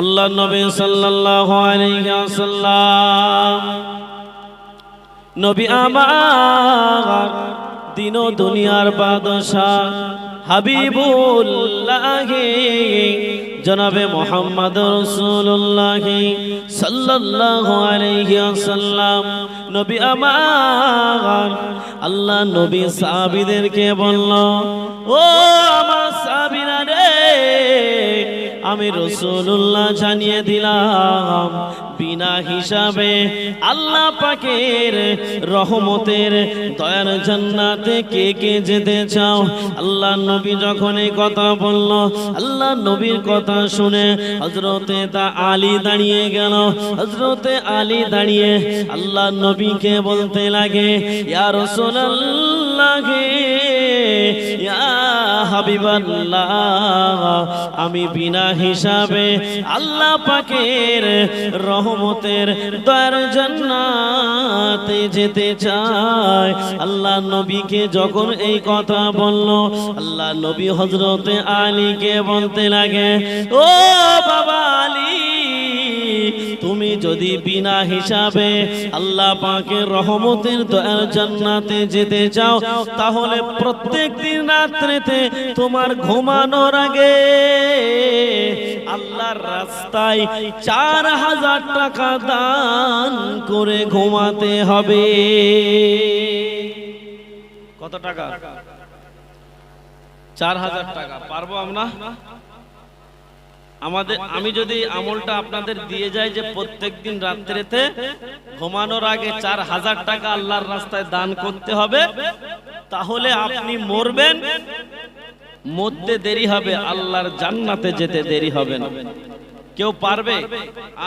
আল্লাহ নবী ওয়াসাল্লাম। নবী আমার দিন দুনিয়ার বাদশাহ হাবিবুল্লাহ, জনাবে মোহাম্মদ রসুল্লাহ সাল্লাল্লাহু আলাইহি নবী আমার আল্লাহ নবী সাহাবীদেরকে বলল, ও আমি রসুল্লাহ জানিয়ে দিলাম, বিনা হিসাবে আল্লাহ পাকের রহমতের দয়ার জান্নাতে কে কে যেতে চাও? আল্লাহ নবী যখন এই কথা বলল, আল্লাহ নবীর কথা শুনে হজরতে তা আলী দাঁড়িয়ে গেল। হজরতে আলী দাঁড়িয়ে আল্লাহ নবীকে বলতে লাগে, ইয়া রসুল্লাহ হাবিবাল্লাহ, আমি বিনা হিসাবে আল্লাহ পাকের রহমতের দয়ার জান্নাতে যেতে চাই। আল্লাহ নবীকে যখন এই কথা বলল, আল্লাহ নবী হজরতে আলীকে বলতে লাগে, ও বাবা আলী তুমি যদি বিনা হিসাবে আল্লাহ পাকের রহমতের দয়ার জান্নাতে যেতে চাও, তাহলে প্রত্যেক দিন রাত্রেতে তোমার ঘুমানোর আগে আল্লাহর রাস্তায় চার হাজার টাকা দান করে ঘুমাতে হবে। কত টাকা? চার হাজার টাকা, পারব আমরা? আমাদের আমি যদি আমলটা আপনাদের দিয়ে যাই যে প্রত্যেক দিন রাত্রেতে ঘুমানোর আগে চার হাজার টাকা আল্লাহর রাস্তায় দান করতে হবে তাহলে আপনি মরবেন। মরতে দেরি হবে আল্লাহর জান্নাতে যেতে দেরি হবে না। কেউ পারবে?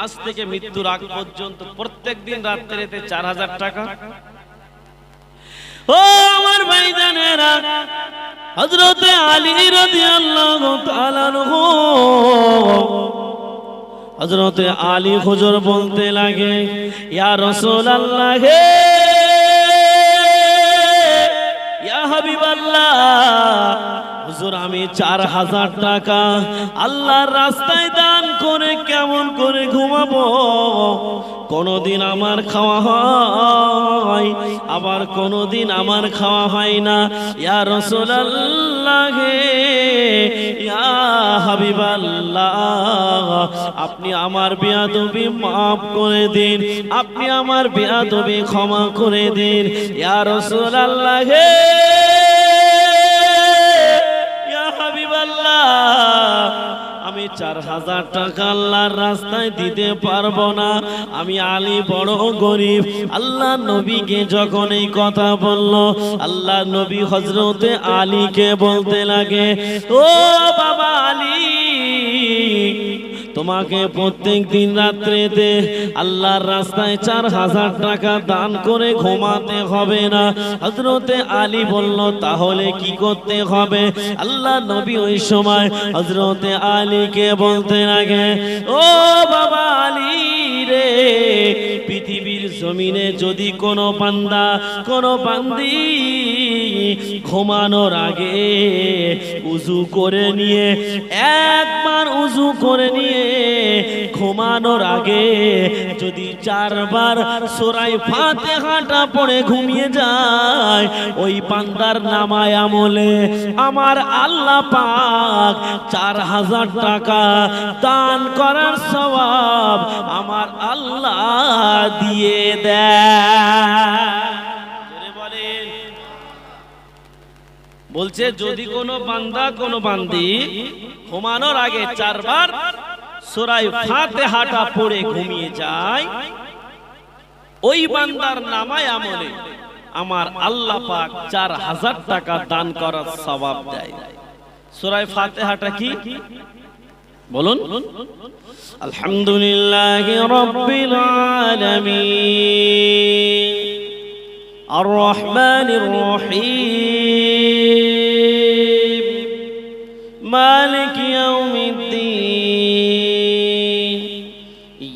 আজ থেকে মৃত্যুর আগ পর্যন্ত প্রত্যেক দিন রাত্রেতে চার হাজার টাকা। ও আমার ভাইজানেরা হজরতে আলী তাআলা আনহু। হজরতে আলী হুজুর বলতে লাগে, ইয়া রাসূলুল্লাহ, হে ইয়া হাবিবাল্লাহ, হুজুর আমি চার হাজার টাকা আল্লাহর রাস্তায় দান করে কেমন করে ঘুমাবো? কোনদিন আমার খাওয়া হয়, আবার কোনদিন আমার খাওয়া হয় না। ইয়া রাসূলুল্লাহ, ইয়া আপনি আমার বিয়াদবি মাফ করে দিন, আপনি আমার বিয়াদবি ক্ষমা করে দিন। ইয়া হে ইয়া হাবিবাল্লাহ আমি চার হাজার টাকা আল্লাহর রাস্তায় দিতে পারব না। আমি আলী বড় গরিব। আল্লাহ নবীকে যখন এই কথা বলল, আল্লাহ নবী হজরতে আলীকে বলতে লাগে, ও বাবা আলী তোমাকে প্রত্যেক দিন রাত্রেতে আল্লাহর রাস্তায় চার হাজার টাকা দান করে ঘুমাতে হবে না। হজরতে আলী বলল, তাহলে কি করতে হবে? আল্লাহ নবী ওই সময় হজরতে আলীকে বলতে লাগে ও বাবা আলী রে, পৃথিবীর জমিনে যদি কোনো বান্দা, কোনো বান্দি ঘুমানোর আগে উজু করে নিয়ে, একবার উজু করে ঘুমানোর আগে যদি চারবার সোরাই ফাতে হাঁটা পড়ে ঘুমিয়ে যায়, ওই বান্দার নামায় আমলে আমার আল্লাহ পাক চার হাজার টাকা দান করার স্বভাব আমার আল্লাহ দিয়ে দেয়। বলছে, যদি কোনো বান্দা, কোনো বান্দি ঘুমানোর আগে চারবার সোরাই ফাতে হাঁটা পড়ে ঘুমিয়ে যায়। ওই বান্দার নামায় আমলে আমার আল্লাহ পাক চার হাজার টাকা দান করার স্বভাব দেয়। সোরাই ফাতেহাটা কি? বলুন। আলহামদুলিল্লাহ রব্বিল আলামিন। আর রহমানির রহিম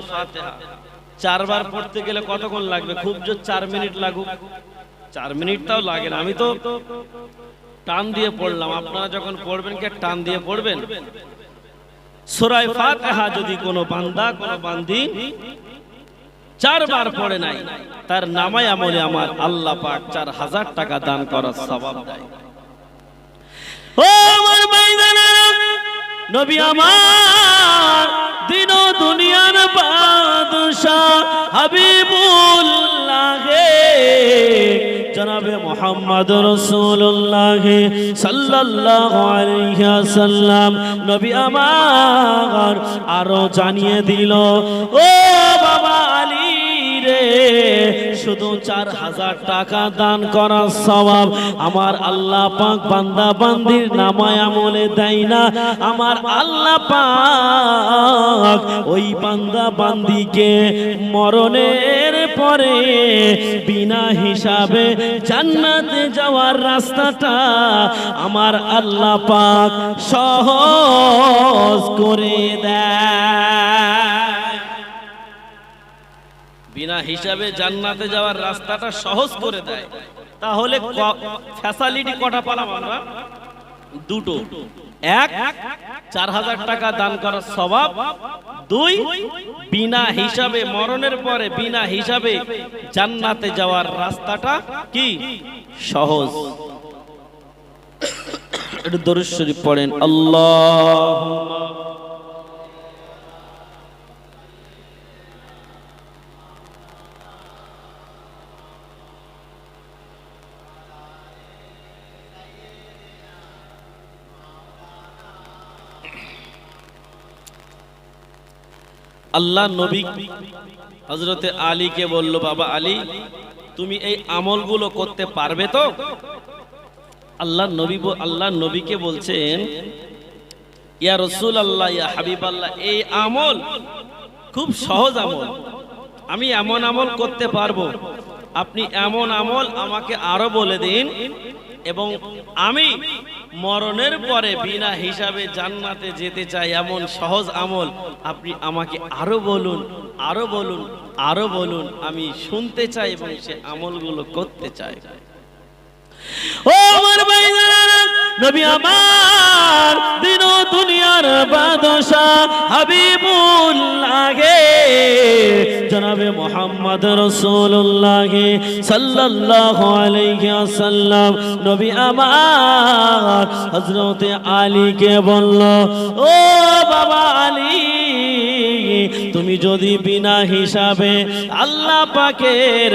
হলো সূরা চারবার পড়তে গেলে কতক্ষণ লাগবে? খুব জোর চার মিনিট লাগুক। চার মিনিটটাও লাগে না। আমি তো টান দিয়ে পড়লাম। আপনারা যখন পড়বেন কে টান দিয়ে পড়বেন? সূরা ফাতিহা যদি কোনো বান্দা, কোনো বান্দি চারবার পড়ে নাই, তার নামায় আমলে আমার আল্লাহ পাক চার হাজার টাকা দান করার সবাব দেয়। ও আমার নবী আমার, দিন দুনিয়ার বাদশাহ হাবিবুল্লাহ, জনাবে মোহাম্মদ রসুল্লাহ সাল্লাম নবী আমার আরও জানিয়ে দিল, ও বাবা আলী শুধু চার হাজার টাকা দান করার স্বভাব। আমার আল্লাহ পাক বান্দা বান্দির নামায় আমলে দেয় না। আমার আল্লাহ পাক ওই বান্দা বান্দিকে মরণের পরে বিনা হিসাবে জান্নাতে যাওয়ার রাস্তাটা আমার আল্লাহ পাক সহজ করে দেয়। বিনা হিসাবে জান্নাতে যাওয়ার রাস্তাটা সহজ করে দেয়। তাহলে ফ্যাসালিটি কটা পালাম আমরা? দুটো। এক, চার হাজার টাকা দান করার স্বভাব। দুই, বিনা হিসাবে মরণের পরে বিনা হিসাবে জান্নাতে যাওয়ার রাস্তাটা কি? সহজ। একটু পড়েন। আল্লাহ আল্লাহ নবী হজরতে আলীকে বলল, বাবা আলী, তুমি এই আমলগুলো করতে পারবে তো? আল্লাহ নবী আল্লাহ নবীকে বলছেন, ইয়া রসুল আল্লাহ ইয়া হাবিব আল্লাহ এই আমল খুব সহজ আমল। আমি এমন আমল করতে পারব। আপনি এমন আমল আমাকে আরও বলে দিন এবং আমি মরণের পরে বিনা হিসাবে জান্নাতে যেতে চাই এমন সহজ আমল। আপনি আমাকে আরও বলুন আরও বলুন আরও বলুন, আমি শুনতে চাই এবং সে আমলগুলো করতে চাই। ও আমার ভাইজান নবী আমার দিন দুনিয়ার বাদশাহ হাবিবুল্লাহ, জনাবে মোহাম্মদ রাসূলুল্লাহ সাল্লাল্লাহু আলাইহি ওয়াসাল্লাম। নবী আমার হযরতে আলীকে বলল, ও তুমি যদি বিনা হিসাবে আল্লাহ পাকের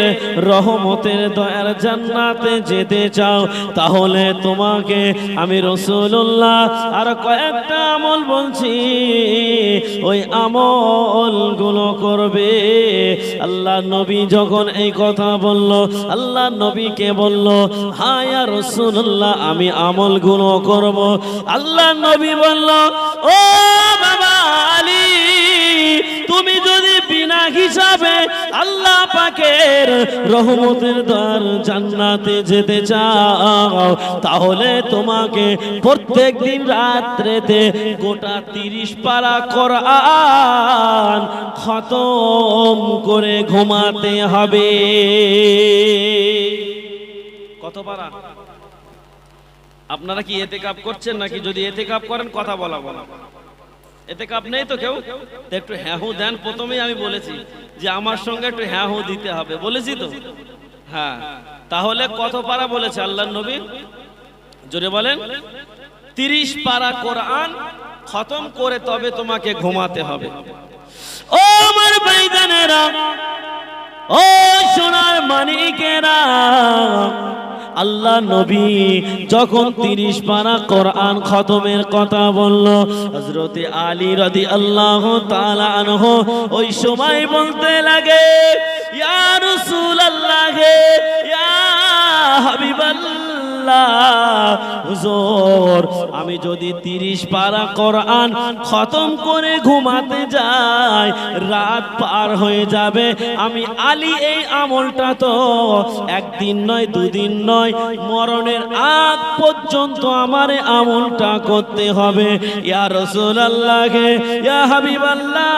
রহমতের দয়ার জান্নাতে যেতে চাও, তাহলে তোমাকে আমি রসুল্লাহ আর কয়েকটা আমল বলছি। ওই আমলগুলো করবে। আল্লাহ নবী যখন এই কথা বলল, আল্লাহ নবীকে বলল, হায়া রসুল্লাহ আমি আমলগুলো করব। আল্লাহ নবী বলল, ও বিনা হিসাবে আল্লাহ পাকের রহমতের দ্বার জান্নাতে যেতে চাও, তাহলে তোমাকে প্রত্যেক দিন রাত্রেতে গোটা তিরিশ পারা কোরআন খতম করে ঘুমাতে হবে। কত পারা? আপনারা কি এতে কাপ করছেন নাকি যদি এতে কাপ করেন, কথা বলা বলা। এতে কাপ নেই তো কেউ? একটু হ্যাঁ হু দেন, প্রথমেই আমি বলেছি যে আমার সঙ্গে একটু হ্যাঁ হু দিতে হবে, বলেছি তো? হ্যাঁ তাহলে কত পারা বলেছে আল্লাহ নবী? জোরে বলেন, তিরিশ পারা কোরআন খতম করে তবে তোমাকে ঘুমাতে হবে। ও আমার ভাইজানেরা, ও সোনার মানিকেরা আল্লাহ নবী যখন তিরিশ পারা কোরআন খতমের কথা বলল হজরতে আলী রদি আল্লাহ আনহ ওই সময় বলতে লাগে, ইয়া আল্লাহ হাবিবাল্লাহ। হুজুর, আমি যদি তিরিশ পারা খতম করে ঘুমাতে যাই, রাত পার হয়ে যাবে। আমি এই আমলটা তো একদিন নয়, দুদিন নয়, মরণের আগ পর্যন্ত আমার আমলটা করতে হবে। ইয়া ইয়া হাবিবাল্লাহ।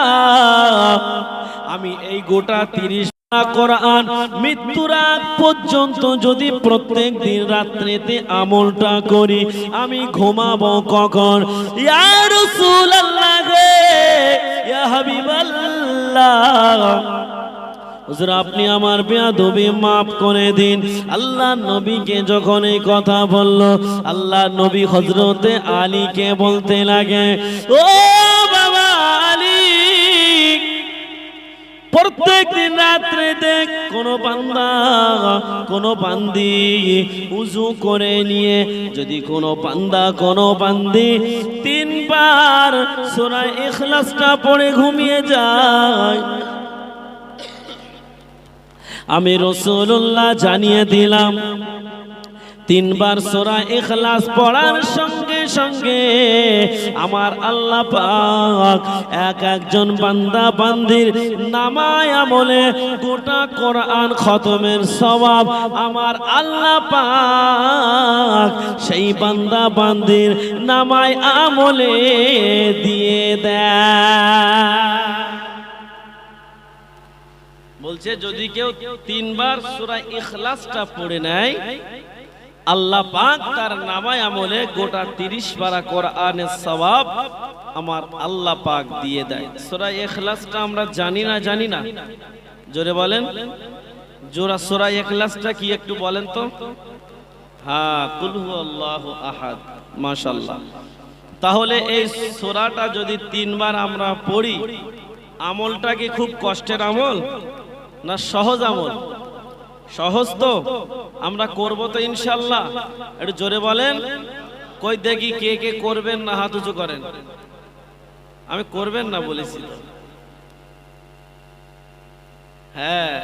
আমি এই গোটা তিরিশ পর্যন্ত যদি প্রত্যেক দিন করি, আমি কখন? হুজুর, আপনি আমার বেয়াদবি মাফ করে দিন। আল্লাহ নবীকে যখন এই কথা বলল, আল্লাহ নবী হজরতে আলীকে বলতে লাগে, ও প্রত্যেক দিন রাত্রে দেখ কোন বান্দা, কোনো বান্দি উজু করে নিয়ে, যদি কোনো বান্দা, কোনো বান্দি তিনবার সূরা ইখলাসটা পড়ে ঘুমিয়ে যায়। আমি রসুল্লাহ জানিয়ে দিলাম, তিনবার সোরা ইখলাস পড়ার সঙ্গে সঙ্গে আমার আল্লাহ পাক এক একজন বান্দা বান্দির নামায় আমলে গোটা কোরআন খতমের সওয়াব আমার আল্লাহ পাক সেই বান্দা বান্দির নামায় আমলে দিয়ে দেয়। বলছে, যদি কেউ তিনবার সূরা ইখলাসটা পড়ে নেয় আল্লাহ পাক তার নামায় আমলে গোটা 30 পারা কোরআনের সওয়াব আমার আল্লাহ পাক দিয়ে দেয়। সূরা এখলাসটা আমরা জানি না জানি না। জোরে বলেন। জোরা সূরা এখলাসটা কি একটু বলেন তো? হ্যাঁ কুল আল্লাহ আহাদ, মাশাআল্লাহ। তাহলে এই সোরাটা যদি তিনবার আমরা পড়ি, আমলটা কি খুব কষ্টের আমল না সহজ আমল? সহজ তো, আমরা করব তো ইনশাল্লাহ। একটু জোরে বলেন, কই দেখি কে কে করবেন না হাত উঁচু করেন। আমি করবেন না বলেছি। হ্যাঁ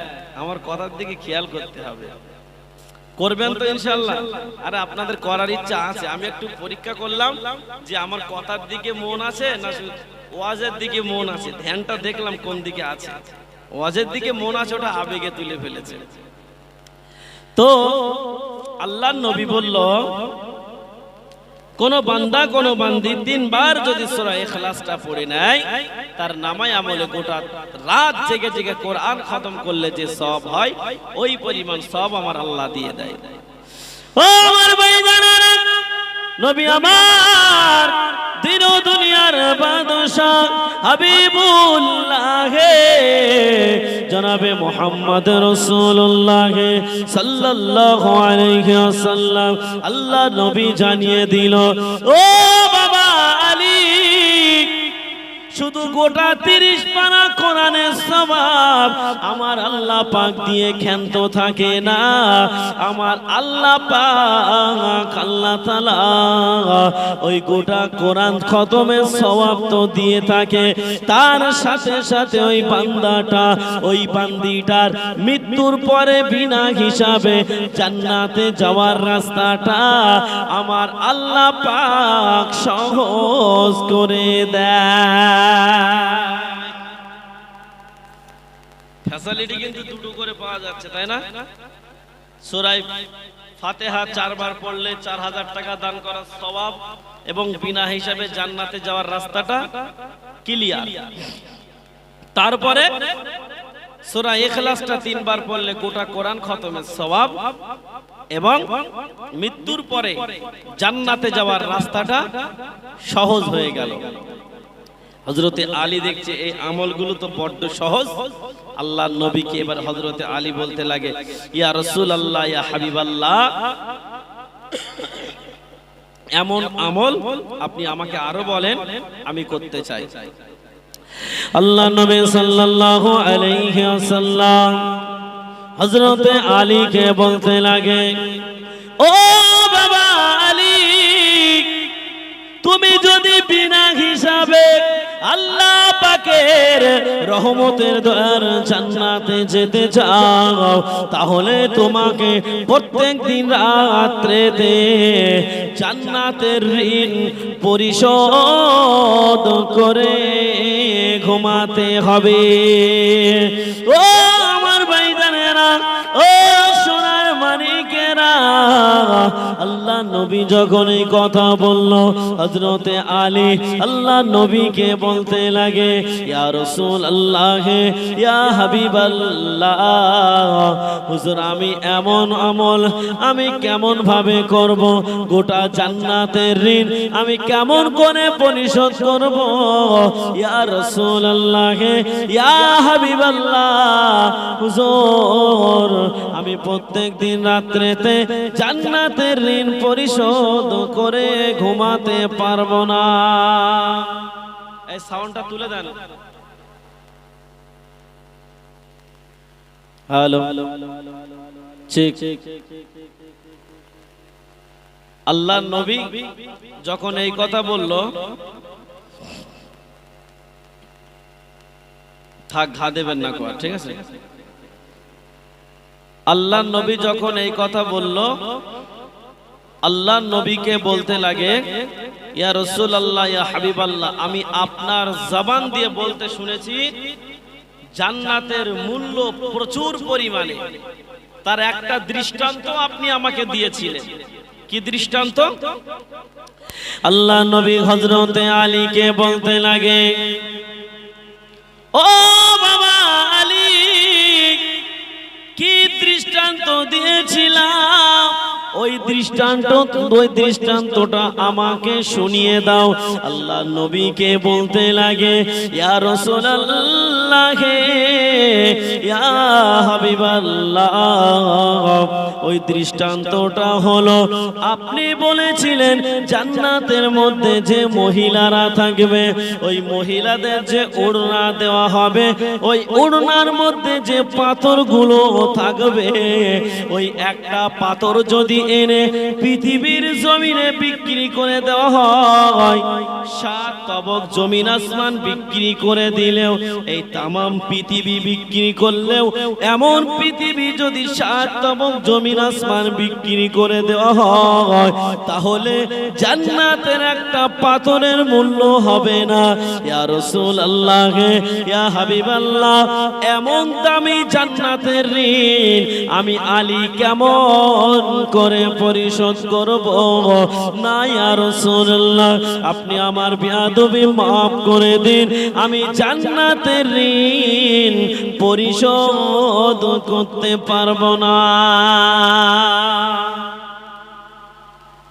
আমার কথার দিকে খেয়াল করতে হবে। করবেন তো ইনশাল্লাহ। আরে আপনাদের করার ইচ্ছা আছে, আমি একটু পরীক্ষা করলাম যে আমার কথার দিকে মন আছে না ওয়াজের দিকে মন আছে? ধ্যানটা দেখলাম কোন দিকে আছে। ওয়াজের দিকে মন আছে, ওটা আবেগে তুলে ফেলেছে। তো আল্লাহ নবী বলল, কোন বান্দা, কোন বান্দি তিনবার যদি সূরা ইখলাসটা পড়ে নেয়, তার নামায় আমলে গোটা রাত জেগে জেগে কোরআন খতম করলে যে সব হয়, ওই পরিমাণ সব আমার আল্লাহ দিয়ে দেয়। ও আমার ভাইজানেরা, নবী আমার হাবিবুল্লাহ জনাবে মোহাম্মদ রসুল্লাহ সাল্লাহ আলাইহি ওয়াসাল্লাম। আল্লাহ নবী জানিয়ে দিল ও শুধু গোটা তিরিশ পানা কোরআনের সবাব। আমার আল্লাহ পাক দিয়ে ক্ষান্ত থাকে না। আমার আল্লাহ পাক, আল্লাহ তালা ওই গোটা কোরআন খতমের সবাব তো দিয়ে থাকে। তার সাথে সাথে ওই বান্দাটা, ওই বান্দিটার মৃত্যুর পরে বিনা হিসাবে জান্নাতে যাওয়ার রাস্তাটা আমার আল্লাহ পাক সহজ করে দেয়। ফ্যাসিলিটি কিন্তু দুটো করে পাওয়া যাচ্ছে, তাই না? সুরাই ফাতেহা চারবার পড়লে চার হাজার টাকা দান করার স্বভাব এবং বিনা হিসাবে জান্নাতে যাওয়ার রাস্তাটা ক্লিয়ার তারপরে সূরা ইখলাসটা তিনবার পড়লে গোটা কোরআন খতমের স্বভাব এবং মৃত্যুর পরে জান্নাতে যাওয়ার রাস্তাটা সহজ হয়ে গেল। হজরতে আলী দেখছে, এই আমলগুলো তো বড্ড সহজ। আল্লাহ নবীকে এবার হজরতে আলী বলতে লাগে, ইয়া রসুল আল্লাহ ইয়া হাবিব আল্লাহ এমন আমল আপনি আমাকে আরও বলেন, আমি করতে চাই। আল্লাহ নবী সাল্লাল্লাহু আলাইহি ওয়াসাল্লাম হযরতে আলীকে বলতে লাগে, ও তুমি যদি বিনা হিসাবে আল্লাহ পাকের রহমতের দয়ার জান্নাতে যেতে চাও, তাহলে তোমাকে প্রত্যেক দিন রাত্রেতে জান্নাতের ঋণ পরিশোধ করে ঘুমাতে হবে। ও আমার ভাইজানেরা, ও আল্লাহ নবী যখন এই কথা বলল হজরতে আলী আল্লাহ নবীকে বলতে লাগে রসুল আল্লাহ হাবিব আল্লাহ হুজুর আমি এমন আমল আমি কেমন ভাবে করব? গোটা জান্নাতের ঋণ আমি কেমন করে পরিশোধ করব? ইয়া রসুল আল্লাহ ইয়া হাবিব আল্লাহ হুজুর আমি প্রত্যেক দিন রাত্রেতে জান্নাতের ঋণ পরিশোধ করে ঘুমাতে পারব না। এই সাউন্ডটা তুলে দেন। হ্যালো। ঠিক। আল্লাহ নবী যখন এই কথা বলল, থাক, ঘা দেবেন না কোয়া ঠিক আছে? আল্লাহ নবী যখন এই কথা বলল, আল্লাহ নবীকে বলতে লাগে, ইয়া রসুল আল্লাহ ইয়া হাবিব আল্লাহ আমি আপনার জবান দিয়ে বলতে শুনেছি, জান্নাতের মূল্য প্রচুর পরিমাণে। তার একটা দৃষ্টান্ত আপনি আমাকে দিয়েছিলেন। কি দৃষ্টান্ত? আল্লাহ নবী হজরতে আলীকে বলতে লাগে, ও দিয়েছিলাম। ওই দৃষ্টান্ত, ওই দৃষ্টান্তটা আমাকে শুনিয়ে দাও। আল্লাহ নবীকে বলতে লাগে ওই দৃষ্টান্তটা হলো, আপনি বলেছিলেন, জান্নাতের মধ্যে যে মহিলারা থাকবে, ওই মহিলাদের যে ওড়না দেওয়া হবে, ওই ওড়নার মধ্যে যে পাথরগুলো থাকবে, ওই একটা পাথর যদি এনে পৃথিবীর জমিনে বিক্রি করে দেওয়া হয়। সাত তবক জমিন আসমান বিক্রি করে দিলেও, এই তামাম পৃথিবী বিক্রি করলেও, এমন পৃথিবী যদি সাত তবক জমিন আসমান বিক্রি করে দেওয়া হয়, তাহলে জান্নাতের একটা পাথরের মূল্য হবে না। ইয়া রাসূল আল্লাহ ইয়া হাবিব আল্লাহ এমন দামি জান্নাতের ঋণ আমি আলী কেমন করে পরিশোধ করব। না ইয়া রাসূলুল্লাহ, আপনি আমার বিয়াদবি মাফ করে দিন। আমি জান্নাতের ঋণ পরিশোধ করতে পারব না।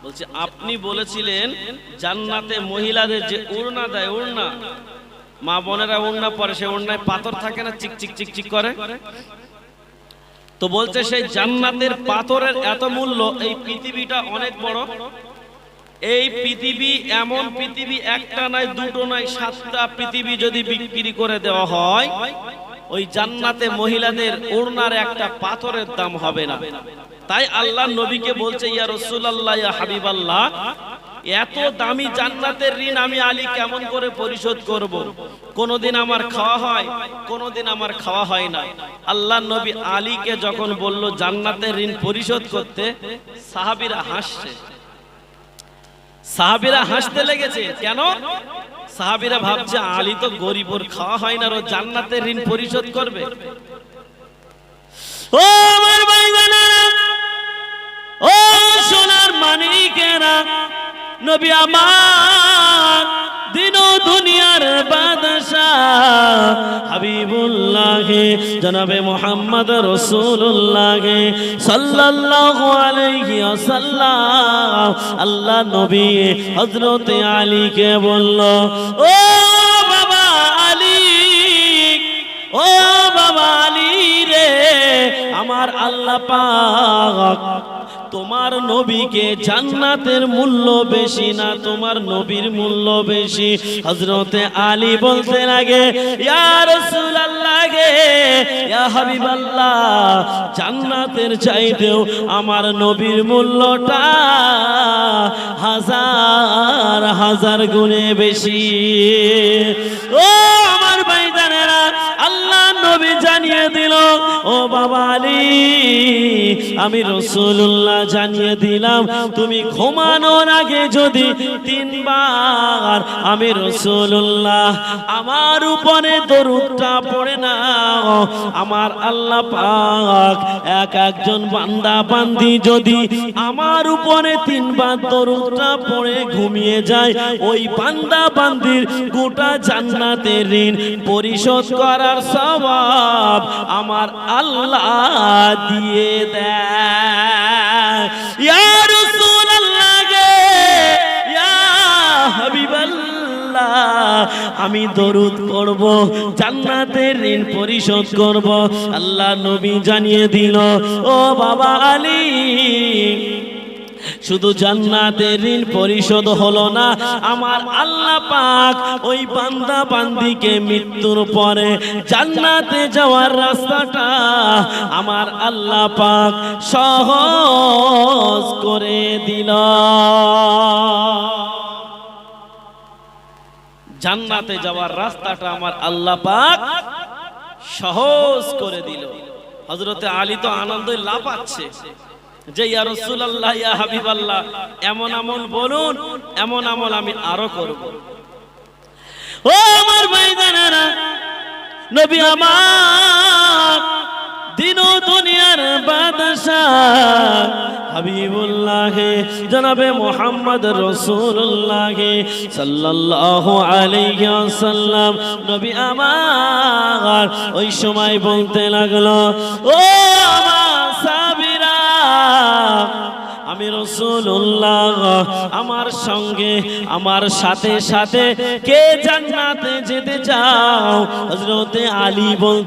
বলছে, আপনি বলেছিলেন জান্নাতে মহিলাদের যে উড়না দেয়, উড়না। মা বোনেরা উড়না পরে, সে উড়নায় পাথর থাকে না চিক চিক চিক চিক করে? তো বলছে সেই জান্নাতের পাথরের এত মূল্য এই পৃথিবীটা অনেক বড়। এই পৃথিবী এমন পৃথিবী একটা নাই দুটো নাই সাতটা পৃথিবী যদি বিক্রি করে দেওয়া হয় ওই জান্নাতে মহিলাদের ওড়নার একটা পাথরের দাম হবে না। তাই আল্লাহ নবীকে বলছে ইয়া রাসূলুল্লাহ ইয়া হাবিবাল্লাহ এত দামি জান্নাতের ঋণ আমি আলী কেমন করে পরিশোধ করব। কোনোদিন আমার খাওয়া হয়, কোনোদিন আমার খাওয়া হয় না। আল্লাহ নবী আলীকে যখন বলল জান্নাতের ঋণ পরিশোধ করতে, সাহাবিরা হাসছে। সাহাবিরা হাসতে লেগেছে, কেন? সাহাবিরা ভাবছে আলী তো গরিবর খাওয়া হয় না, আর ও জান্নাতের ঋণ পরিশোধ করবে। ও আমার ভাইজানেরা ও সোনার মানিকেরা নবী আমার, দিন দুনিয়ার বাদশাহ, হাবিবুল্লাহ, জনাবে মোহাম্মদ রসুল্লাহ সাল্লাল্লাহু আলাইহি ওয়াসাল্লাম। আল্লাহ নবী হযরতে আলীকে বলল, ও বাবা আলী, ও বাবা আলী রে, আমার আল্লাহ পাক তোমার নবীকে জান্নাতের মূল্য বেশি না, তোমার নবীর মূল্য বেশি। হজরতে আলী বলতে লাগে জান্নাতের চাইতেও আমার নবীর মূল্যটা হাজার হাজার গুণে বেশি। ও আমার জানিয়ে দিল, ও বাবা আমি রসুল্লাহ জানিয়ে দিলাম, তুমি ঘুমানোর আগে যদি তিনবার আমি রসুল্লাহ আমার উপরে দরুদটা পড়ে না আমার আল্লাহ পাক এক একজন বান্দা বান্দি যদি আমার উপরে তিনবার দরুদটা পড়ে ঘুমিয়ে যায়, ওই বান্দা বান্দির গোটা জান্নাতের ঋণ পরিশোধ করার সবাই স্বভাব আমার আল্লাহ দিয়ে দেয়। আমি দরুদ পড়ব, জান্নাতের ঋণ পরিশোধ করব। আল্লাহ নবী জানিয়ে দিল, ও বাবা আলী শুধু জান্নাতের ঋণ পরিশোধ হলো না, আমার আল্লাহ পাক ওই বান্দা বান্দিকে মৃত্যুর পরে জান্নাতে যাওয়ার রাস্তাটা আমার আল্লাহ পাক সহজ করে দিল। জান্নাতে যাওয়ার রাস্তাটা আমার আল্লাহ পাক সহজ করে দিল। হজরতে আলী তো আনন্দে লাফাচ্ছে। যে ইয়া রাসূলুল্লাহ, ইয়া হাবিবাল্লাহ, এমন আমল বলুন, এমন আমল আমি আরও করব। ও আমার ভাইজানেরা, নবী আমার, দিন ও দুনিয়ার বাদশাহ হাবিবুল্লাহ, জনাবে মোহাম্মদ রসুল্লাহ সাল্লাল্লাহু আলাইহি ওয়াসাল্লাম। নবী আমার, ওই সময় বলতে লাগল, ও আমার সাবিরা আমি রসুল্লাহ আমার সঙ্গে আমার সাথে সাথে কে জান্নাতে যেতে চাও? হজরতে আলী বল